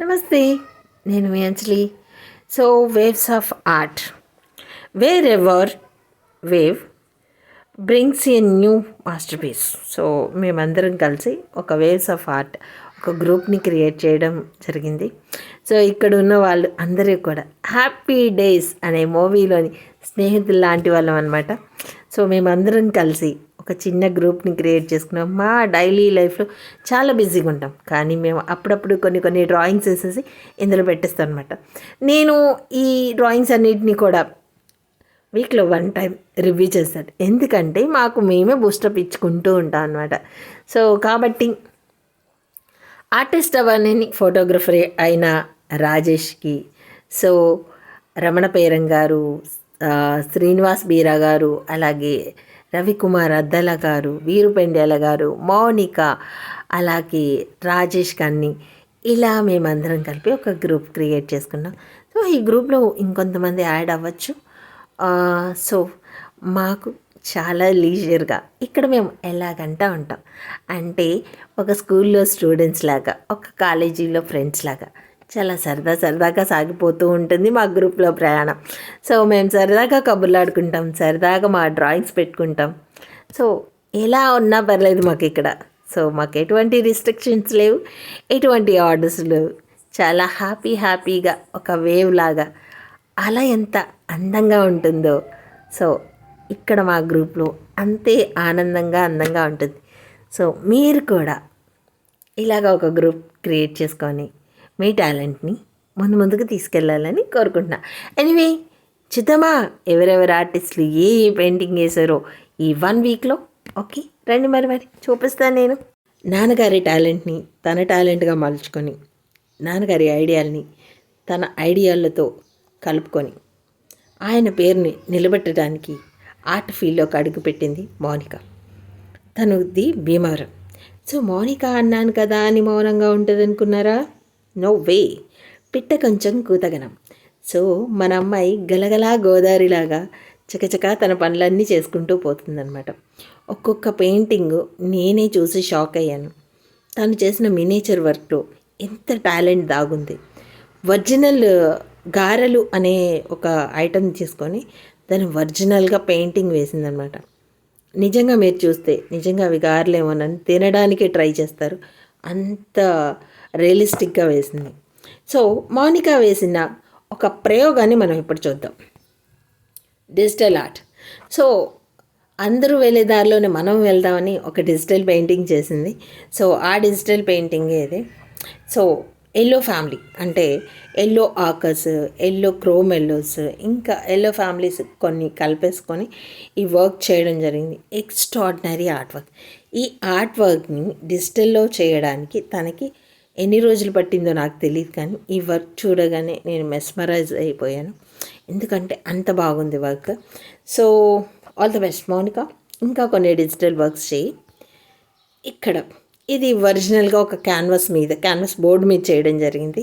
నమస్తే నేను మీ Anjali. So waves of art wherever wave brings a new masterpiece so మేమందరం కలిసి ఒక వేవ్స్ ఆఫ్ ఆర్ట్ ఒక గ్రూప్ని క్రియేట్ చేయడం జరిగింది. సో ఇక్కడ ఉన్న వాళ్ళు అందరూ కూడా హ్యాపీ డేస్ అనే మూవీలోని స్నేహితులు లాంటి వాళ్ళం అనమాట సో మేమందరం కలిసి ఒక చిన్న గ్రూప్ని క్రియేట్ చేసుకున్నాం. మా డైలీ లైఫ్లో చాలా బిజీగా ఉంటాం. కానీ మేము అప్పుడప్పుడు కొన్ని కొన్ని డ్రాయింగ్స్ వేసేసి ఇందులో పెట్టేస్తాం అనమాట నేను ఈ డ్రాయింగ్స్ అన్నిటినీ కూడా వీక్లో వన్ టైం రివ్యూ చేస్తాను. ఎందుకంటే మాకు మేమే బూస్టప్ ఇచ్చుకుంటూ ఉంటాం అనమాట సో కాబట్టి ఆర్టిస్ట్ అవన్నీ ఫోటోగ్రఫర్ అయిన రాజేష్కి సో రమణ పేరం గారు శ్రీనివాస్ బీరా గారు అలాగే రవికుమార్ అద్దల గారు వీరు గారు మౌనిక అలాగే రాజేష్ కన్ని ఇలా మేమందరం కలిపి ఒక గ్రూప్ క్రియేట్ చేసుకున్నాం. సో ఈ గ్రూప్లో ఇంకొంతమంది యాడ్ అవ్వచ్చు. సో మాకు చాలా లీజర్గా ఇక్కడ మేము ఎలాగంటా ఉంటాం. అంటే ఒక స్కూల్లో స్టూడెంట్స్ లాగా ఒక కాలేజీలో ఫ్రెండ్స్ లాగా. చాలా సరదా సరదాగా సాగిపోతూ ఉంటుంది మా గ్రూప్లో ప్రయాణం. సో మేము సరదాగా కబుర్లు ఆడుకుంటాం సరదాగా మా డ్రాయింగ్స్ పెట్టుకుంటాం. సో ఎలా ఉన్నా పర్లేదు మాకు ఇక్కడ. సో మాకు ఎటువంటి రిస్ట్రిక్షన్స్ లేవు ఎటువంటి ఆర్డర్స్ లేవు. చాలా హ్యాపీ హ్యాపీగా ఒక వేవ్ లాగా అలా ఎంత అందంగా ఉంటుందో. సో ఇక్కడ మా గ్రూప్లో అంతే ఆనందంగా అందంగా ఉంటుంది. సో మీరు కూడా ఇలాగ ఒక గ్రూప్ క్రియేట్ చేసుకొని మీ టాలెంట్ని ముందు ముందుకు తీసుకెళ్ళాలని కోరుకుంటున్నా. ఎనీవే చిత్తమా ఎవరెవరు ఆర్టిస్టులు ఏ ఏ పెయింటింగ్ వేశారో ఈ వన్ వీక్లో. ఓకే రండి మరి మరి చూపిస్తాను నేను. నాన్నగారి టాలెంట్ని తన టాలెంట్గా మలుచుకొని నాన్నగారి ఐడియాల్ని తన ఐడియాలతో కలుపుకొని ఆయన పేరుని నిలబెట్టడానికి ఆర్ట్ ఫీల్డ్లోకి అడుగుపెట్టింది మౌనిక. తనుది భీమవరం. సో మౌనిక అన్నాను కదా అని మౌనంగా ఉంటుంది అనుకున్నారా నో వే పిట్ట కొంచెం కూతగనం. సో మన అమ్మాయి గలగలా గోదావరిలాగా చకచక తన పనులన్నీ చేసుకుంటూ పోతుందన్నమాట. ఒక్కొక్క పెయింటింగ్ నేనే చూసి షాక్ అయ్యాను. తను చేసిన మినేచర్ వర్క్లో ఎంత టాలెంట్ దాగుంది. ఒరిజినల్ గారెలు అనే ఒక ఐటెం తీసుకొని దాన్ని ఒరిజినల్గా పెయింటింగ్ వేసిందనమాట నిజంగా మీరు చూస్తే నిజంగా అవి గారెలేమోనని తినడానికి ట్రై చేస్తారు. అంత రియలిస్టిక్గా వేసింది. సో మౌనిక వేసిన ఒక ప్రయోగాన్ని మనం ఇప్పుడు చూద్దాం. Digital art. సో అందరూ వెళ్ళే దారిలోనే మనం వెళ్దామని ఒక డిజిటల్ పెయింటింగ్ చేసింది. సో ఆ డిజిటల్ పెయింటింగ్ ఇది. సో ఎల్లో ఫ్యామిలీ అంటే yellow ochres yellow chrome yellows ఇంకా ఎల్లో ఫ్యామిలీస్ కొన్ని కలిపేసుకొని ఈ వర్క్ చేయడం జరిగింది. Extraordinary art work. ఈ ఆర్ట్ వర్క్ని డిజిటల్లో చేయడానికి తనకి ఎన్ని రోజులు పట్టిందో నాకు తెలియదు కానీ ఈ వర్క్ చూడగానే నేను మెస్మరైజ్ అయిపోయాను. ఎందుకంటే అంత బాగుంది work. So all the best Mounika. ఇంకా కొన్ని డిజిటల్ వర్క్స్ చేయి. ఇక్కడ ఇది ఒరిజినల్గా ఒక క్యాన్వాస్ మీద క్యాన్వాస్ బోర్డు మీద చేయడం జరిగింది.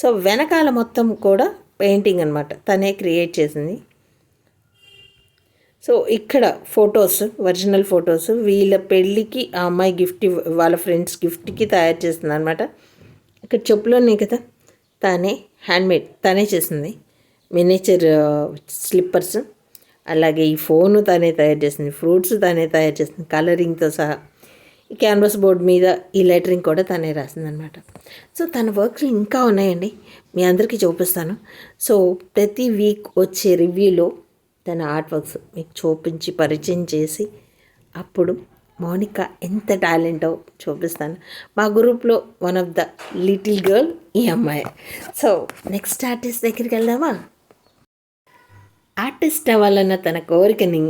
సో వెనకాల మొత్తం కూడా పెయింటింగ్ అనమాట తనే క్రియేట్ చేసింది. సో ఇక్కడ ఫొటోస్ ఒరిజినల్ ఫొటోస్ వీళ్ళ పెళ్ళికి ఆ అమ్మాయి గిఫ్ట్ వాళ్ళ ఫ్రెండ్స్ గిఫ్ట్కి తయారు చేస్తుంది అనమాట ఇక్కడ చెప్పులు ఉన్నాయి కదా? తానే హ్యాండ్మేడ్ తానే చేసింది. మినేచర్ స్లిప్పర్స్ uh, అలాగే ఈ ఫోను తానే తయారు చేసింది ఫ్రూట్స్ తానే తయారు చేసింది కలరింగ్తో సహా. ఈ క్యాన్వాస్ బోర్డు మీద ఈ లెటరింగ్ కూడా తనే రాసిందనమాట సో తన వర్క్స్ ఇంకా ఉన్నాయండి. మీ అందరికీ చూపిస్తాను. సో ప్రతి వీక్ వచ్చే రివ్యూలో తన ఆర్ట్ వర్క్స్ మీకు చూపించి పరిచయం చేసి అప్పుడు మౌనిక ఎంత టాలెంటో చూపిస్తాను. మా గ్రూప్లో one of the little girl ఈ అమ్మాయి. సో నెక్స్ట్ ఆర్టిస్ట్ దగ్గరికి వెళ్దామా? ఆర్టిస్ట్ అవ్వాలన్న తన కోరికని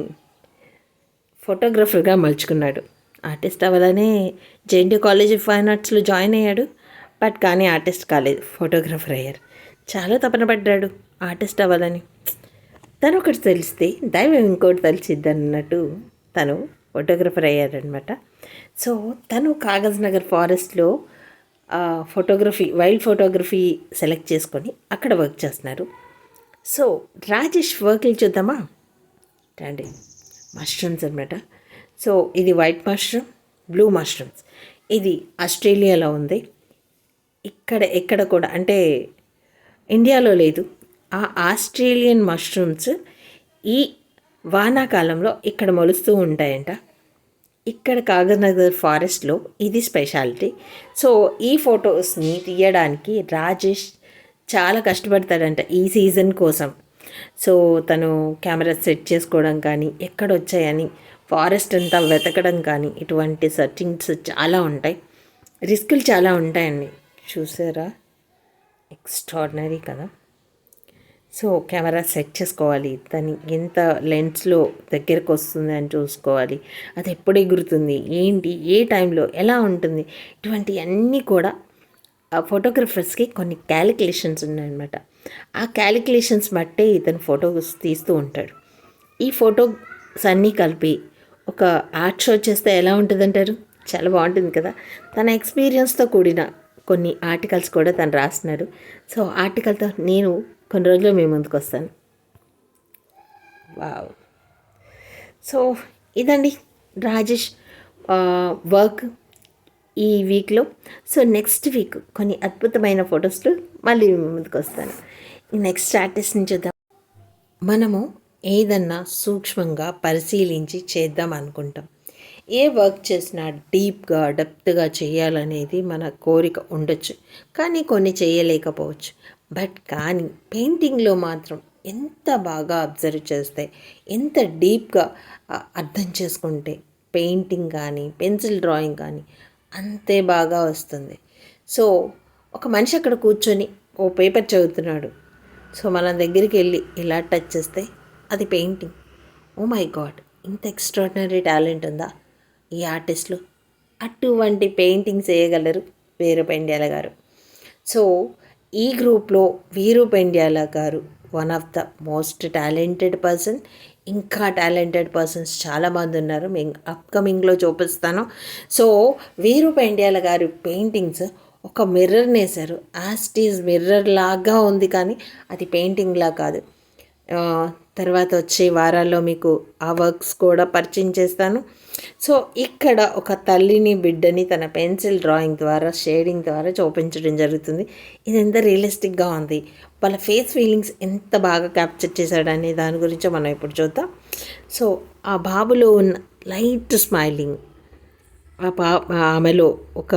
ఫోటోగ్రఫర్గా మలుచుకున్నాడు. ఆర్టిస్ట్ అవ్వాలనే J N T college of fine ఆర్ట్స్లో join అయ్యాడు. బట్ కానీ ఆర్టిస్ట్ కాలేదు ఫోటోగ్రఫర్ అయ్యారు. చాలా తపన పడ్డాడు ఆర్టిస్ట్ అవ్వాలని. తను ఒకటి తెలిస్తే దైవం ఇంకోటి తెలిసిద్ది అన్నట్టు తను ఫోటోగ్రఫర్ అయ్యారనమాట సో తను కాగజ్ నగర్ ఫారెస్ట్లో ఫోటోగ్రఫీ వైల్డ్ ఫోటోగ్రఫీ సెలెక్ట్ చేసుకొని అక్కడ వర్క్ చేస్తున్నారు. సో రాజేష్ వర్క్లు చూద్దామా? రండి. మష్రూమ్స్ అనమాట సో ఇది వైట్ మష్రూమ్ బ్లూ మష్రూమ్స్. ఇది ఆస్ట్రేలియాలో ఉంది. ఇక్కడ ఎక్కడ కూడా అంటే ఇండియాలో లేదు. ఆ ఆస్ట్రేలియన్ మష్రూమ్స్ ఈ వానాకాలంలో ఇక్కడ మొలుస్తూ ఉంటాయంట. ఇక్కడ కాగనగర్ ఫారెస్ట్లో ఇది స్పెషాలిటీ. సో ఈ ఫొటోస్ని తీయడానికి రాజేష్ చాలా కష్టపడతాడంట ఈ సీజన్ కోసం. సో తను కెమెరా సెట్ చేసుకోవడం కానీ ఎక్కడ వచ్చాయని ఫారెస్ట్ అంతా వెతకడం కానీ ఇటువంటి సర్చింగ్స్ చాలా ఉంటాయి. రిస్కులు చాలా ఉంటాయండి. చూసారా? ఎక్స్ట్రాడినరీ కదా. సో కెమెరా సెట్ చేసుకోవాలి. దాని ఎంత లెన్స్లో దగ్గరకు వస్తుంది అని చూసుకోవాలి. అది ఎప్పుడు ఎగురుతుంది ఏంటి? ఏ టైంలో? ఎలా ఉంటుంది? ఇటువంటి అన్నీ కూడా ఆ ఫోటోగ్రఫర్స్కి కొన్ని క్యాలిక్యులేషన్స్ ఉన్నాయన్నమాట. ఆ క్యాలిక్యులేషన్స్ బట్టే ఇతను ఫోటోస్ తీస్తూ ఉంటాడు. ఈ ఫోటోస్ అన్నీ కలిపి ఒక ఆర్ట్ షో చేస్తే ఎలా ఉంటుంది అంటారు చాలా బాగుంటుంది కదా! తన ఎక్స్పీరియన్స్తో కూడిన కొన్ని ఆర్టికల్స్ కూడా తను రాస్తున్నాడు. సో ఆర్టికల్తో నేను కొన్ని రోజులు మీ ముందుకు వస్తాను. వావ్. సో ఇదండి రాజేష్ వర్క్ ఈ వీక్లో. సో నెక్స్ట్ వీక్ కొన్ని అద్భుతమైన ఫొటోస్లు మళ్ళీ మీ ముందుకు వస్తాను. నెక్స్ట్ ఆర్టిస్ట్ నుంచి చూద్దాం. మనము ఏదన్నా సూక్ష్మంగా పరిశీలించి చేద్దాం అనుకుంటాం. ఏ వర్క్ చేసినా డీప్గా డెప్త్గా చేయాలనేది మన కోరిక ఉండొచ్చు. కానీ కొన్ని చేయలేకపోవచ్చు. బట్ కానీ పెయింటింగ్లో మాత్రం ఎంత బాగా అబ్జర్వ్ చేస్తే ఎంత డీప్గా అర్థం చేసుకుంటే పెయింటింగ్ కానీ పెన్సిల్ డ్రాయింగ్ కానీ అంతే బాగా వస్తుంది. సో ఒక మనిషి అక్కడ కూర్చొని ఓ పేపర్ చదువుతున్నాడు. సో మన దగ్గరికి వెళ్ళి ఇలా టచ్ చేస్తే అది పెయింటింగ్. Oh my god! ఇంత ఎక్స్ట్రాడినరీ టాలెంట్ ఉందా? ఈ ఆర్టిస్ట్లో అటువంటి పెయింటింగ్స్ వేయగలరు? వేరే పెండ్యాల గారు. సో ఈ గ్రూప్లో వీరు Pendyala garu one of the most talented person ఇంకా టాలెంటెడ్ పర్సన్స్ చాలామంది ఉన్నారు. మేము అప్కమింగ్లో చూపిస్తాను. సో వీరు పెండ్యాల గారు పెయింటింగ్స్ ఒక మిర్రర్ నేసారు యాస్టీజ్ మిర్రర్ లాగా ఉంది కానీ అది పెయింటింగ్లా కాదు. తర్వాత వచ్చే వారాల్లో మీకు ఆ వర్క్స్ కూడా పరిచయం చేస్తాను. సో ఇక్కడ ఒక తల్లిని బిడ్డని తన పెన్సిల్ డ్రాయింగ్ ద్వారా షేడింగ్ ద్వారా చూపించడం జరుగుతుంది. ఇది ఎంత రియలిస్టిక్గా ఉంది. వాళ్ళ ఫేస్ ఫీలింగ్స్ ఎంత బాగా క్యాప్చర్ చేశాడనే దాని గురించి మనం ఇప్పుడు చూద్దాం. సో ఆ బాబులో ఉన్న లైట్ స్మైలింగ్ ఆ పా ఆమెలో ఒక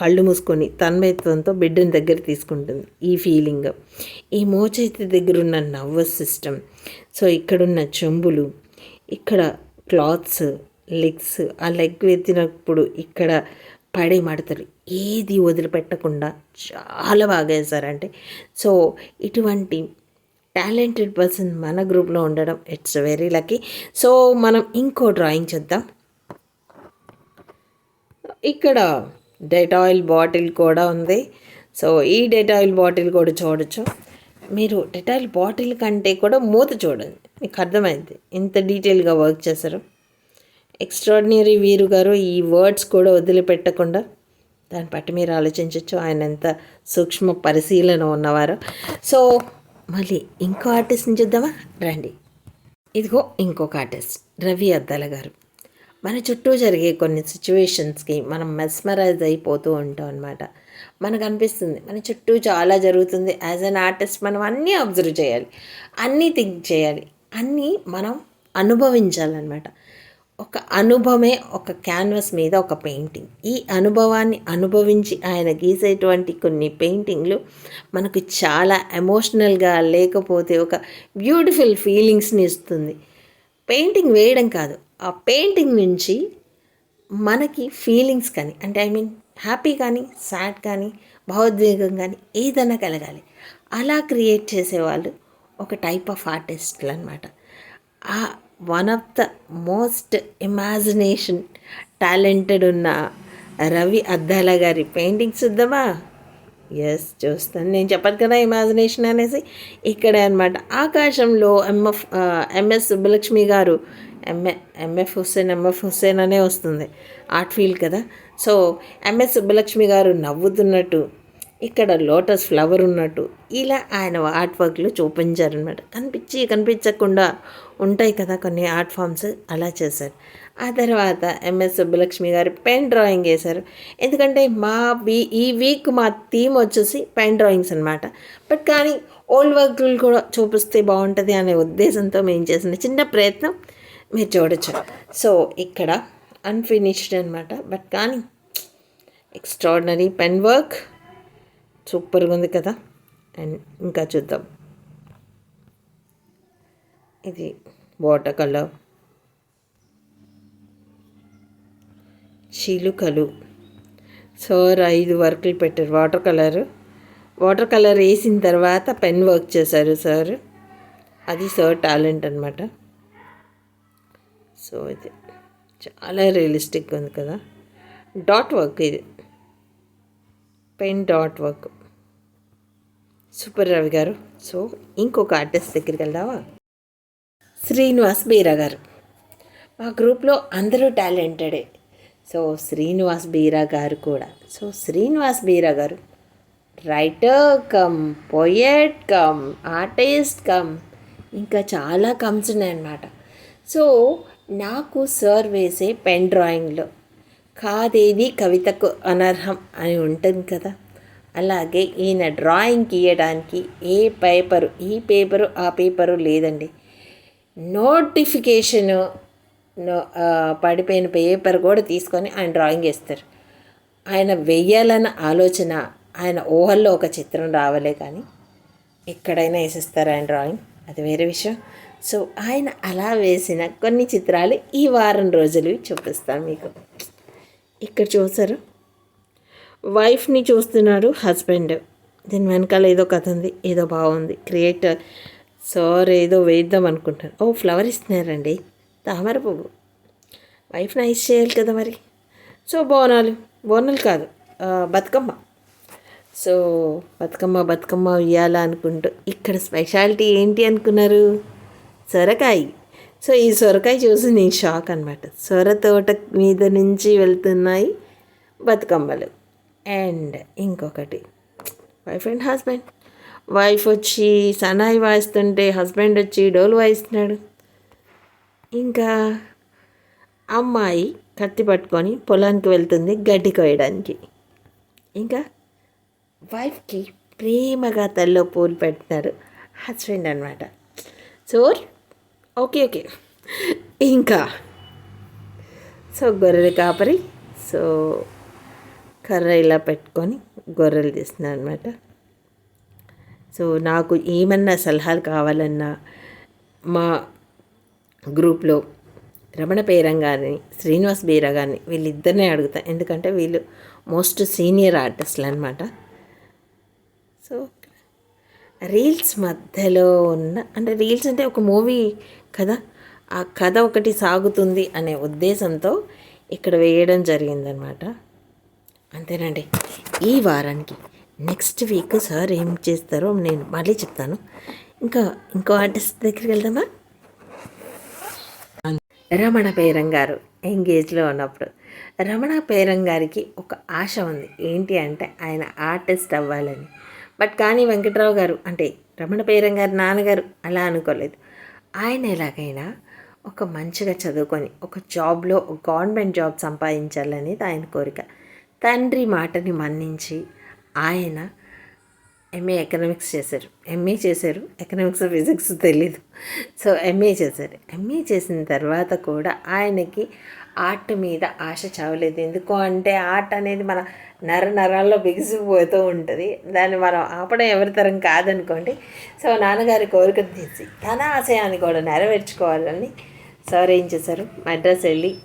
కళ్ళు మూసుకొని తన్మయత్వంతో బిడ్డని దగ్గర తీసుకుంటుంది. ఈ ఫీలింగ్ ఈ మోచేతి దగ్గర ఉన్న నర్వస్ సిస్టమ్. సో ఇక్కడున్న చెంబులు ఇక్కడ క్లాత్స్ లెగ్స్ ఆ లెగ్ ఎత్తినప్పుడు ఇక్కడ పడే మడతలు ఏది వదిలిపెట్టకుండా చాలా బాగా వేశారంటే. సో ఇటువంటి టాలెంటెడ్ పర్సన్ మన గ్రూప్లో ఉండడం ఇట్స్ వెరీ లక్కీ. సో మనం ఇంకో డ్రాయింగ్ చేద్దాం. ఇక్కడ డెటాయిల్ బాటిల్ కూడా ఉంది. సో ఈ డెటాయిల్ బాటిల్ కూడా చూడొచ్చు. మీరు డెటాయిల్ బాటిల్ కంటే కూడా మూత చూడండి. మీకు అర్థమైంది. ఇంత డీటెయిల్గా వర్క్ చేశారు. ఎక్స్ట్రాడినరీ వీరు గారు ఈ వర్డ్స్ కూడా వదిలిపెట్టకుండా దాన్ని బట్టి మీరు ఆలోచించవచ్చు ఆయన ఎంత సూక్ష్మ పరిశీలన ఉన్నవారు. సో మళ్ళీ ఇంకో ఆర్టిస్ట్ని చూద్దామా? రండి. ఇదిగో ఇంకొక ఆర్టిస్ట్ రవి అద్దాల గారు. మన చుట్టూ జరిగే కొన్ని సిచ్యువేషన్స్కి మనం మెస్మరైజ్ అయిపోతూ ఉంటాం అనమాట మనకు అనిపిస్తుంది మన చుట్టూ చాలా జరుగుతుంది. యాజ్ అన్ ఆర్టిస్ట్ మనం అన్నీ అబ్జర్వ్ చేయాలి అన్నీ థింక్ చేయాలి అన్నీ మనం అనుభవించాలన్నమాట. ఒక అనుభవమే ఒక క్యాన్వస్ మీద ఒక పెయింటింగ్. ఈ అనుభవాన్ని అనుభవించి ఆయన గీసేటువంటి కొన్ని పెయింటింగ్లు మనకు చాలా ఎమోషనల్గా లేకపోతే ఒక బ్యూటిఫుల్ ఫీలింగ్స్ని ఇస్తుంది. పెయింటింగ్ వేయడం కాదు ఆ పెయింటింగ్ నుంచి మనకి ఫీలింగ్స్ కానీ అంటే ఐ మీన్ హ్యాపీ కానీ సాడ్ కానీ భావోద్వేగం కానీ ఏదైనా కలగాలి. అలా క్రియేట్ చేసేవాళ్ళు ఒక టైప్ ఆఫ్ ఆర్టిస్టులు అనమాట one of the most imagination talented ఉన్న రవి అద్దాల గారి పెయింటింగ్ చూద్దామా? ఎస్ చూస్తాను. నేను చెప్పను కదా ఇమాజినేషన్ అనేసి. ఇక్కడే అనమాట ఆకాశంలో MF M S uh, Subbalakshmi garu M A M F Hussain M F Hussain అనే వస్తుంది. ఆర్ట్ ఫీల్డ్ కదా. So M S Subbalakshmi garu నవ్వుతున్నట్టు ఇక్కడ లోటస్ ఫ్లవర్ ఉన్నట్టు ఇలా ఆయన ఆర్ట్ వర్క్లో చూపించారనమాట కనిపించి కనిపించకుండా ఉంటాయి కదా కొన్ని ఆర్ట్ ఫామ్స్ అలా చేశారు. ఆ తర్వాత ఎంఎస్ సుబ్బలక్ష్మి గారు పెన్ డ్రాయింగ్ వేశారు ఎందుకంటే మా వీ ఈ వీక్ మా థీమ్ వచ్చేసి పెన్ డ్రాయింగ్స్ అనమాట బట్ కానీ ఓల్డ్ వర్క్లు కూడా చూపిస్తే బాగుంటుంది అనే ఉద్దేశంతో మేము చేసిన చిన్న ప్రయత్నం మీరు చూడొచ్చు. సో ఇక్కడ అన్ఫినిష్డ్ అనమాట బట్ కానీ ఎక్స్ట్రాడినరీ పెన్ వర్క్ సూపర్గా ఉంది కదా. అండ్ ఇంకా చూద్దాం. ఇది వాటర్ కలర్. చిలుకలు. సార్ ఐదు వర్కులు పెట్టారు. Water colour. వాటర్ కలర్ వేసిన తర్వాత పెన్ వర్క్ చేశారు సార్. అది సార్ టాలెంట్ అనమాట సో ఇది చాలా రియలిస్టిక్ ఉంది కదా. డాట్ వర్క్ ఇది. Pen dot work. Super Ravi garu. So ఇంకొక ఆర్టిస్ట్ దగ్గరికి వెళ్దావా శ్రీనివాస్ బీరా గారు. మా గ్రూప్లో అందరూ టాలెంటెడే. సో శ్రీనివాస్ బీరా గారు కూడా. So Srinivas Beera garu writer cum poet cum artist cum ఇంకా చాలా కమ్స్ ఉన్నాయన్నమాట. సో నాకు సార్ వేసే పెన్ డ్రాయింగ్లో కాదేది కవితకు అనర్హం అని ఉంటుంది కదా. అలాగే ఈయన డ్రాయింగ్ గీయడానికి ఏ పేపరు ఈ పేపరు ఆ పేపరు లేదండి. నోటిఫికేషన్ పడిపోయిన పేపర్ కూడా తీసుకొని ఆయన డ్రాయింగ్ వేస్తారు. ఆయన వెయ్యాలన్న ఆలోచన ఆయన ఊహల్లో ఒక చిత్రం రావాలే కానీ ఎక్కడైనా వేసిస్తారు ఆయన డ్రాయింగ్. అది వేరే విషయం. సో ఆయన అలా వేసిన కొన్ని చిత్రాలు ఈ వారం రోజులు చూపిస్తాను మీకు. ఇక్కడ చూసారు? వైఫ్ని చూస్తున్నాడు హస్బెండ్. దీని వెనకాల ఏదో కథ ఉంది ఏదో బాగుంది. క్రియేటర్ సార్ ఏదో వేద్దాం అనుకుంటాను. ఓ ఫ్లవర్ ఇస్తున్నారండి. తామర పువ్వు. వైఫ్ నైస్ చేయాలి కదా మరి. సో బోనాలు. బోనాలు కాదు బతుకమ్మ. సో బతుకమ్మ బతుకమ్మ ఇవ్వాలా అనుకుంటూ ఇక్కడ స్పెషాలిటీ ఏంటి అనుకున్నారు? సొరకాయ. సో ఈ సొరకాయ చూసి నేను షాక్ అనమాట సొర తోట మీద నుంచి వెళ్తున్నాయి బతుకమ్మలు. అండ్ ఇంకొకటి. వైఫ్ అండ్ హస్బెండ్ వైఫ్ వచ్చి సనాయి వాయిస్తుంటే హస్బెండ్ వచ్చి డోలు వాయిస్తున్నాడు. ఇంకా అమ్మాయి కత్తి పట్టుకొని పొలానికి వెళ్తుంది గడ్డి కోయడానికి. ఇంకా వైఫ్కి ప్రేమగా తల్లో పూలు పెట్టినారు హస్బెండ్ అనమాట సో ఓకే ఓకే. ఇంకా సో గొర్రెలు కాపరి. సో కర్ర ఇలా పెట్టుకొని గొర్రెలు తీస్తున్నారు అనమాట సో నాకు ఏమన్నా సలహాలు కావాలన్నా మా గ్రూప్లో రమణ పేరం గారిని శ్రీనివాస్ బీరా గారిని వీళ్ళిద్దరినే అడుగుతా. ఎందుకంటే వీళ్ళు మోస్ట్ సీనియర్ ఆర్టిస్టులు అనమాట సో రీల్స్ మధ్యలో ఉన్న అంటే రీల్స్ అంటే ఒక మూవీ కదా ఆ కథ ఒకటి సాగుతుంది అనే ఉద్దేశంతో ఇక్కడ వేయడం జరిగిందనమాట అంతేనండి. ఈ వారానికి నెక్స్ట్ వీక్ సార్ ఏం చేస్తారో నేను మళ్ళీ చెప్తాను. ఇంకా ఇంకో ఆర్టిస్ట్ దగ్గరికి వెళ్దామా? రమణ పేరం గారు ఎంగేజ్లో ఉన్నప్పుడు. రమణ పేరం గారికి ఒక ఆశ ఉంది. ఏంటి అంటే ఆయన ఆర్టిస్ట్ అవ్వాలని. బట్ కానీ వెంకట్రావు గారు అంటే రమణ పేరం గారు నాన్నగారు అలా అనుకోలేదు. ఆయన ఎలాగైనా ఒక మంచిగా చదువుకొని ఒక జాబ్లో గవర్నమెంట్ జాబ్ సంపాదించాలనేది ఆయన కోరిక. తండ్రి మాటని మన్నించి ఆయన ఎంఏ ఎకనామిక్స్ చేశారు. ఎంఏ చేశారు. ఎకనామిక్స్ ఫిజిక్స్ తెలీదు. సో ఎంఏ చేశారు. ఎంఏ చేసిన తర్వాత కూడా ఆయనకి ఆర్ట్ మీద ఆశ చావలేదు. ఎందుకు అంటే ఆర్ట్ అనేది మన నర నరాల్లో బిగిసిపోతూ ఉంటుంది. దాన్ని మనం ఆపడం ఎవరితరం కాదనుకోండి. సో నాన్నగారి కోరిక తీసి తన ఆశయాన్ని కూడా నెరవేర్చుకోవాలని సార్ ఏం చేశారు. మద్రాస్ వెళ్ళి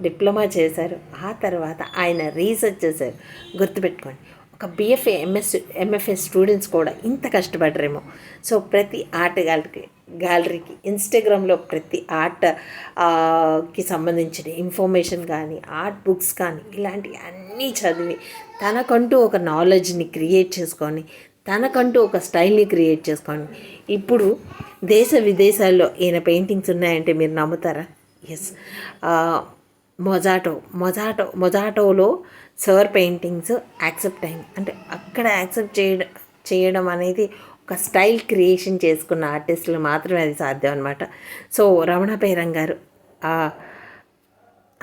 డిప్లొమా చేశారు. ఆ తర్వాత ఆయన రీసెర్చ్ చేశారు. గుర్తుపెట్టుకోండి. ఒక బిఎఫ్ఏ ఎంఎస్ ఎంఎఫ్ఏ స్టూడెంట్స్ కూడా ఇంత కష్టపడరేమో. సో ప్రతి ఆర్ట్ గ్యాలరీకి గ్యాలరీకి ఇన్స్టాగ్రామ్లో ప్రతి ఆర్ట్కి సంబంధించిన ఇన్ఫర్మేషన్ కానీ ఆర్ట్ బుక్స్ కానీ ఇలాంటివి అన్నీ చదివి తనకంటూ ఒక నాలెడ్జ్ని క్రియేట్ చేసుకొని తనకంటూ ఒక స్టైల్ని క్రియేట్ చేసుకోండి ఇప్పుడు దేశ విదేశాల్లో ఈయన పెయింటింగ్స్ ఉన్నాయంటే మీరు నమ్ముతారా? ఎస్ మొజాటో మొజాటో మొజాటోలో సర్ పెయింటింగ్స్ యాక్సెప్ట్ అయింది. అంటే అక్కడ యాక్సెప్ట్ చేయడం చేయడం అనేది ఒక స్టైల్ క్రియేషన్ చేసుకున్న ఆర్టిస్టులు మాత్రమే అది సాధ్యం అనమాట సో రమణ పేరం గారు ఆ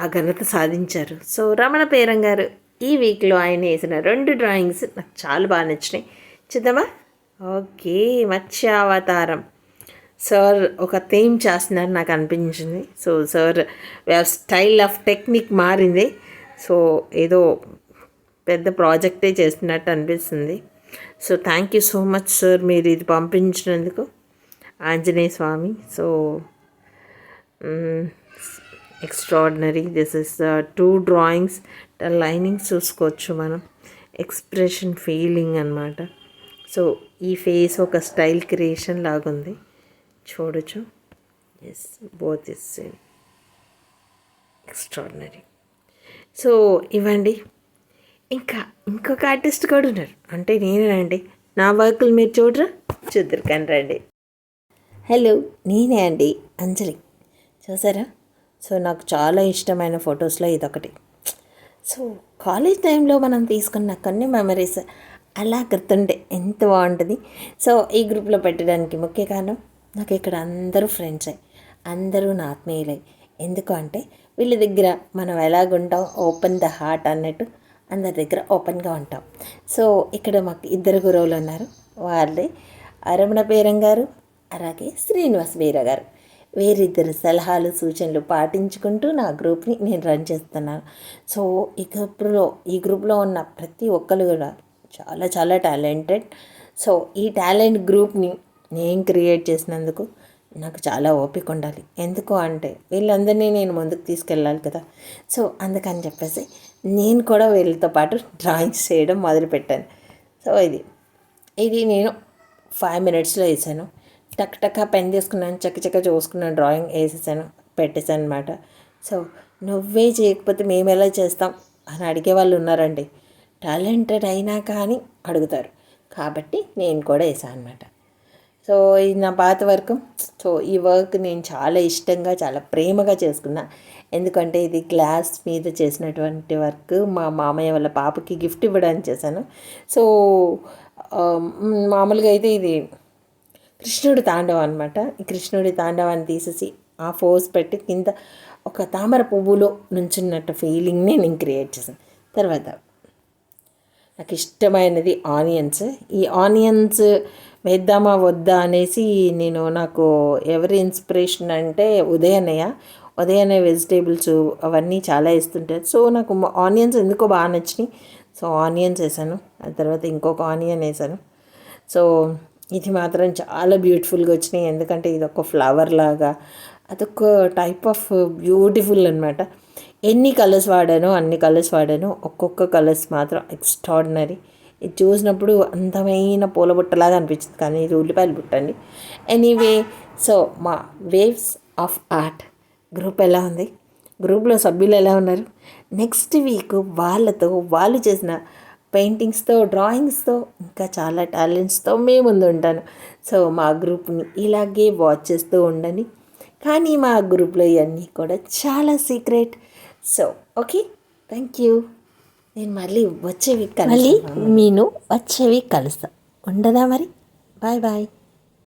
ఘనత సాధించారు. సో రమణ పేరం గారు ఈ వీక్లో ఆయన వేసిన రెండు డ్రాయింగ్స్ నాకు చాలా బాగా నచ్చినాయి. చూద్దామా? ఓకే మత్స్యావతారం సార్ ఒక థీమ్ చేస్తున్నారు నాకు అనిపించింది. So sir style of technique మారింది. సో ఏదో పెద్ద ప్రాజెక్టే చేస్తున్నట్టు అనిపిస్తుంది. So thank you so much sir మీరు ఇది పంపించినందుకు. Anjaneya Swamy so extraordinary this is two drawings linings చూసుకోవచ్చు మనం. ఎక్స్ప్రెషన్ ఫీలింగ్ అనమాట సో ఈ ఫేస్ ఒక స్టైల్ క్రియేషన్ లాగుంది. చూడొచ్చు. Yes both is same extraordinary so ఇవ్వండి. ఇంకా ఇంకొక ఆర్టిస్ట్ కూడా ఉన్నారు. అంటే నేనేనండి. నా వర్కులు మీరు చూడరా? చూద్దరు కానీ రండి. హలో నేనే అండి అంజలి. చూసారా? సో నాకు చాలా ఇష్టమైన ఫొటోస్లో ఇదొకటి. సో కాలేజ్ టైంలో మనం తీసుకున్న కొన్ని మెమరీస్ అలా గుర్తుండే ఎంత బాగుంటుంది. సో ఈ గ్రూప్లో పెట్టడానికి ముఖ్య కారణం నాకు ఇక్కడ అందరూ ఫ్రెండ్సే. అందరూ నా ఆత్మీయులే. ఎందుకు అంటే వీళ్ళ దగ్గర మనం ఎలాగుంటాం ఓపెన్ ద హార్ట్ అన్నట్టు అందరి దగ్గర ఓపెన్గా ఉంటాం. సో ఇక్కడ మాకు ఇద్దరు గురువులు ఉన్నారు. వాళ్ళే అరమణ బేరం గారు అలాగే శ్రీనివాస్ వీర గారు. వేరిద్దరు సలహాలు సూచనలు పాటించుకుంటూ నా గ్రూప్ని నేను రన్ చేస్తున్నాను. సో ఈ గ్రూప్లో ఈ గ్రూప్లో ఉన్న ప్రతి ఒక్కరు కూడా చాలా చాలా టాలెంటెడ్ సో ఈ టాలెంట్ గ్రూప్ని నేను క్రియేట్ చేసినందుకు నాకు చాలా ఓపిక ఉండాలి. ఎందుకు అంటే వీళ్ళందరినీ నేను ముందుకు తీసుకెళ్ళాలి కదా. సో అందుకని చెప్పేసి నేను కూడా వీళ్ళతో పాటు డ్రాయింగ్స్ చేయడం మొదలుపెట్టాను. సో ఇది. ఇది నేను ఫైవ్ మినిట్స్లో వేసాను. టక్ టక్ పెన్ తీసుకున్నాను చక్క చక్క చూసుకున్నాను డ్రాయింగ్ వేసేసాను పెట్టేశాను అనమాట సో నువ్వే చేయకపోతే మేము ఎలా చేస్తాం అని అడిగే వాళ్ళు ఉన్నారండి. టాలెంటెడ్ అయినా కానీ అడుగుతారు. కాబట్టి నేను కూడా వేసాను అనమాట సో ఇది నా పాత వర్క్ సో ఈ వర్క్ నేను చాలా ఇష్టంగా చాలా ప్రేమగా చేసుకున్నా. ఎందుకంటే ఇది గ్లాస్ మీద చేసినటువంటి వర్క్ మా మామయ్య వాళ్ళ పాపకి గిఫ్ట్ ఇవ్వడానికి చేశాను. సో మామూలుగా అయితే ఇది కృష్ణుడి తాండవం అనమాట ఈ కృష్ణుడి తాండవాన్ని తీసేసి ఆ ఫోర్స్ పెట్టి కింద ఒక తామర పువ్వులో నుంచున్నట్టు ఫీలింగ్ని నేను క్రియేట్ చేశాను. తర్వాత నాకు ఇష్టమైనది ఆనియన్స్. ఈ ఆనియన్స్ వేద్దామా వద్దా అనేసి నేను నాకు ఎవరి ఇన్స్పిరేషన్ అంటే ఉదయనయ్య ఉదయనయ్య వెజిటేబుల్స్ అవన్నీ చాలా ఇస్తుంటారు సో నాకు ఆనియన్స్ ఎందుకో బాగా నచ్చినాయి. సో ఆనియన్స్ వేసాను. ఆ తర్వాత ఇంకొక ఆనియన్ వేసాను. సో ఇది మాత్రం చాలా బ్యూటిఫుల్గా వచ్చినాయి. ఎందుకంటే ఇది ఒక ఫ్లవర్ లాగా అదొక టైప్ ఆఫ్ బ్యూటిఫుల్ అనమాట ఎన్ని కలర్స్ వాడానో అన్ని కలర్స్ వాడాను. ఒక్కొక్క కలర్స్ మాత్రం ఎక్స్ట్రాడినరీ. ఇది చూసినప్పుడు అందమైన పూల బుట్టలాగా అనిపించింది కానీ ఇది ఉల్లిపాయలు బుట్టండి ఎనీవే సో మా వేవ్స్ ఆఫ్ ఆర్ట్ గ్రూప్ ఎలా ఉంది? గ్రూప్లో సభ్యులు ఎలా ఉన్నారు? నెక్స్ట్ వీక్ వాళ్ళతో వాళ్ళు చేసిన పెయింటింగ్స్తో డ్రాయింగ్స్తో ఇంకా చాలా టాలెంట్స్తో మేము ముందు ఉంటాను. సో మా గ్రూప్ని ఇలాగే వాచ్ చేస్తూ ఉండండి. కానీ మా గ్రూప్లో ఇవన్నీ కూడా చాలా secret so okay thank you నేను మళ్ళీ వచ్చే వీక్ మళ్ళీ నేను వచ్చే వీక్ కలుస్తా. ఉండదా మరి? Bye bye.